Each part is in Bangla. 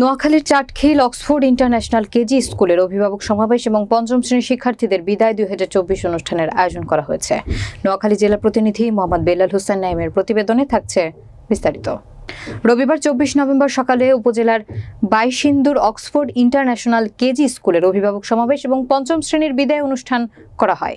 নোয়াখালীর চাটখিল অক্সফোর্ড ইন্টারন্যাশনাল কেজি স্কুলের অভিভাবক সমাবেশ এবং পঞ্চম শ্রেণির শিক্ষার্থীদের বিদায় দুই হাজার চব্বিশ অনুষ্ঠানের আয়োজন করা হয়েছে। নোয়াখালী জেলা প্রতিনিধি মোহাম্মদ বেলাল হোসেন নাইমের প্রতিবেদনে থাকছে বিস্তারিত। রবিবার চব্বিশ নভেম্বর সকালে উপজেলার বাইশিন্দুর অক্সফোর্ড ইন্টারন্যাশনাল কেজি স্কুলের অভিভাবক সমাবেশ এবং পঞ্চম শ্রেণির বিদায় অনুষ্ঠান করা হয়।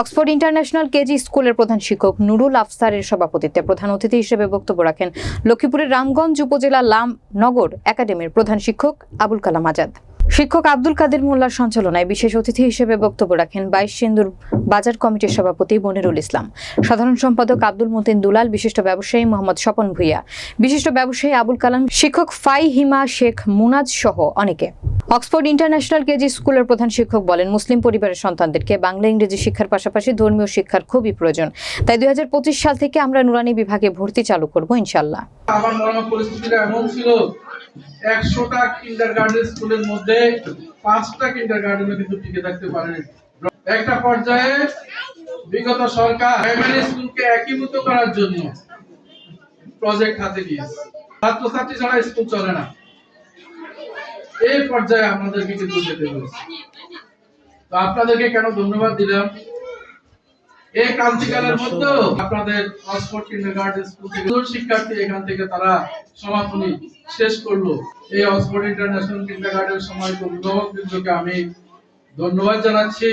অক্সফোর্ড ইন্টারন্যাশনাল কেজি স্কুলের প্রধান শিক্ষক নুরুল আফসারের সভাপতিত্বে প্রধান অতিথি হিসেবে বক্তব্য রাখেন লক্ষ্মীপুরের রামগঞ্জ উপজেলা লামনগর একাডেমির প্রধান শিক্ষক আবুল কালাম আজাদ। শিক্ষক আব্দুল কাদের মোল্লার সঞ্চালনায় বিশেষ অতিথি হিসেবে বক্তব্য রাখেন বাইশ সিন্দুর বাজার কমিটির সভাপতি মনিরুল ইসলাম। সাধারণ সম্পাদক আব্দুল মতিন দুলাল, বিশিষ্ট ব্যবসায়ী মোহাম্মদ স্বপন ভুইয়া, বিশিষ্ট ব্যবসায়ী আবুল কালাম, শিক্ষক ফাই হিমা শেখ মুনাজ সহ অনেকে। অক্সফোর্ড ইন্টারন্যাশনাল কেজি স্কুলের প্রধান শিক্ষক বলেন, মুসলিম পরিবারের সন্তানদেরকে বাংলা, ইংরেজি শিক্ষার পাশাপাশি ধর্মীয় শিক্ষার খুবই প্রয়োজন। তাই দুই সাল থেকে আমরা নুরানি বিভাগে ভর্তি চালু করব ইনশাল্লাহ আমার মনে পরিস্থিতিটা এমন ছিল, একশোটা কিন্ডার গার্ডেন স্কুলের মধ্যে পাঁচটা কিন্ডার কিন্তু টিকে থাকতে পারেনি। একটা পর্যায়ে বিগত সরকার প্রাইমারি স্কুলকে একীভূত করার জন্য প্রজেক্ট হাতে ছাত্রছাত্রী ছাড়া স্কুল চলে না। এই পর্যায়ে আমাদেরকে কিন্তু যেতে হয়েছে তো আপনাদেরকে কেন ধন্যবাদ দিলাম? এই ক্রান্তিকালের মধ্যে আপনাদের অক্সফোর্ড কিন্ডারগার্ডেন স্কুল থেকে শিক্ষার্থী এখান থেকে তারা সমাপনী শেষ করল। এই অক্সফোর্ড ইন্টারন্যাশনাল কিন্ডারগার্ডেন সময় অভিভাবক বৃন্দকে আমি ধন্যবাদ জানাচ্ছি।